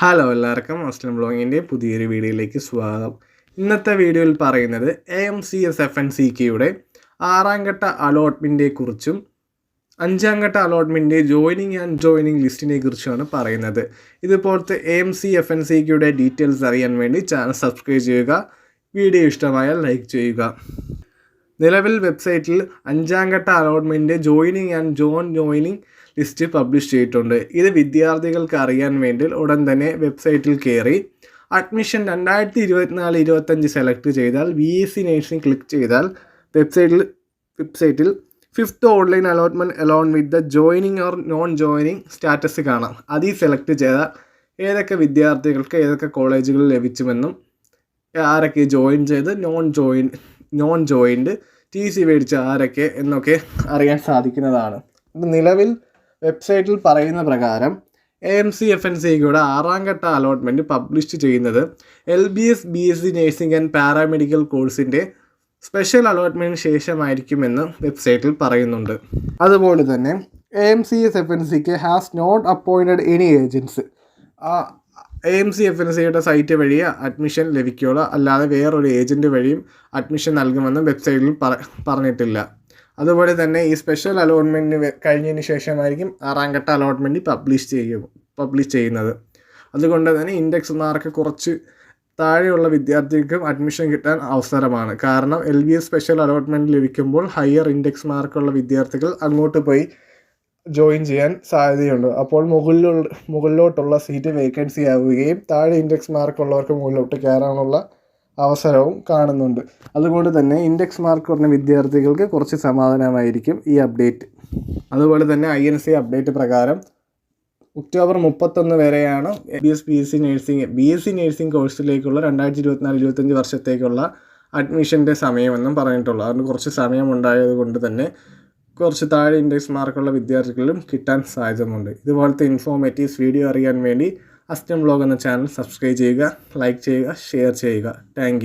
Hello എല്ലാവർക്കും മസ്ലിം ബ്ലോഗിന്റെ പുതിയൊരു വീഡിയോയിലേക്ക് സ്വാഗതം. ഇന്നത്തെ വീഡിയോയിൽ പറയുന്നത് A M C S F N C കെയുടെ ആറാം ഘട്ട അലോട്ട്മെന്റിനെ കുറിച്ചും അഞ്ചാം ഘട്ട അലോട്ട്മെന്റ് ജോയിനിങ് ആൻഡ് ജോയിനിങ് ലിസ്റ്റിനെ കുറിച്ചുമാണ് പറയുന്നത്. ഇതുപോലത്തെ A M C F N C കെയുടെ ഡീറ്റെയിൽസ് അറിയാൻ വേണ്ടി ചാനൽ സബ്സ്ക്രൈബ് ചെയ്യുക വീഡിയോ ഇഷ്ടമായാൽ ലൈക്ക് ചെയ്യുക. നിലവിൽ വെബ്സൈറ്റിൽ അഞ്ചാം ഘട്ട allotment joining and join joining list publish ചെയ്തിട്ടുണ്ട്. ഇത് വിദ്യാർത്ഥികൾക്ക് അറിയാൻ വേണ്ടി ഉടൻ തന്നെ വെബ്സൈറ്റിൽ കയറി. അഡ്മിഷൻ രണ്ടായിരത്തി ഇരുപത്തിനാല് ഇരുപത്തഞ്ച് സെലക്ട് ചെയ്താൽ B S C nursing click ചെയ്താൽ വെബ്സൈറ്റിൽ വെബ്സൈറ്റിൽ fifth online allotment along with the joining or non joining status കാണാം. അതിൽ സെലക്ട് ചെയ്താൽ ഏതൊക്കെ വിദ്യാർത്ഥികൾക്ക് ഏതൊക്കെ കോളേജുകൾ ലഭിച്ചുമെന്നും ആരൊക്കെ ജോയിൻ ചെയ്ത് non join non joined T C മേടിച്ച ആരൊക്കെ എന്നൊക്കെ അറിയാൻ സാധിക്കുന്നതാണ്. നിലവിൽ വെബ്സൈറ്റിൽ പറയുന്ന പ്രകാരം A M C F N സിയുടെ ആറാം ഘട്ട അലോട്ട്മെന്റ് പബ്ലിഷ് ചെയ്യുന്നത് L B S B S C nursing and paramedical കോഴ്സിന്റെ സ്പെഷ്യൽ അലോട്ട്മെന്റിന് ശേഷമായിരിക്കുമെന്ന് വെബ്സൈറ്റിൽ പറയുന്നുണ്ട്. അതുപോലെ തന്നെ A M C S F N സിക്ക് has not appointed any agents A M C F N സിയുടെ സൈറ്റ് വഴി അഡ്മിഷൻ ലഭിക്കുകയുള്ളൂ അല്ലാതെ വേറൊരു ഏജന്റ് വഴിയും അഡ്മിഷൻ നൽകുമെന്ന് വെബ്സൈറ്റിൽ പറഞ്ഞിട്ടില്ല. അതുപോലെ തന്നെ ഈ സ്പെഷ്യൽ അലോട്ട്മെന്റ് കഴിഞ്ഞതിന് ശേഷമായിരിക്കും ആറാം ഘട്ട അലോട്ട്മെന്റ് പബ്ലിഷ് ചെയ്യും പബ്ലിഷ് ചെയ്യുന്നത്. അതുകൊണ്ട് തന്നെ ഇൻഡെക്സ് മാർക്ക് കുറച്ച് താഴെയുള്ള വിദ്യാർത്ഥികൾക്കും അഡ്മിഷൻ കിട്ടാൻ അവസരമാണ്. കാരണം L B S special allotment ലഭിക്കുമ്പോൾ ഹയർ ഇൻഡെക്സ് മാർക്കുള്ള വിദ്യാർത്ഥികൾ അങ്ങോട്ട് പോയി ജോയിൻ ചെയ്യാൻ സാധ്യതയുണ്ട്. അപ്പോൾ മുകളിലുള്ള മുകളിലോട്ടുള്ള സീറ്റ് വേക്കൻസി ആവുകയും താഴെ ഇൻഡെക്സ് മാർക്കുള്ളവർക്ക് മുകളിലോട്ട് കയറാനുള്ള അവസരവും കാണുന്നുണ്ട്. അതുകൊണ്ട് തന്നെ ഇൻഡെക്സ് മാർക്ക് കുറഞ്ഞ വിദ്യാർത്ഥികൾക്ക് കുറച്ച് സമാധാനമായിരിക്കും ഈ അപ്ഡേറ്റ് അതുപോലെ തന്നെ ഐ എൻ സി അപ്ഡേറ്റ് പ്രകാരം ഒക്ടോബർ മുപ്പത്തൊന്ന് വരെയാണ് B S B S C nursing B S C nursing കോഴ്സിലേക്കുള്ള രണ്ടായിരത്തി ഇരുപത്തിനാല് ഇരുപത്തഞ്ച് വർഷത്തേക്കുള്ള അഡ്മിഷന്റെ സമയമെന്നും പറഞ്ഞിട്ടുള്ളൂ. അതുകൊണ്ട് കുറച്ച് സമയം ഉണ്ടായത് കൊണ്ട് തന്നെ കുറച്ച് താഴെ ഇൻഡെക്സ് മാർക്കുള്ള വിദ്യാർത്ഥികളിലും കിട്ടാൻ സാധ്യതയുണ്ട് ഇതുപോലത്തെ ഇൻഫോർമേറ്റീവ്സ് വീഡിയോ അറിയാൻ വേണ്ടി അസ്റ്റം ബ്ലോഗ് എന്ന ചാനൽ സബ്സ്ക്രൈബ് ചെയ്യുക ലൈക്ക് ചെയ്യുക ഷെയർ ചെയ്യുക. താങ്ക്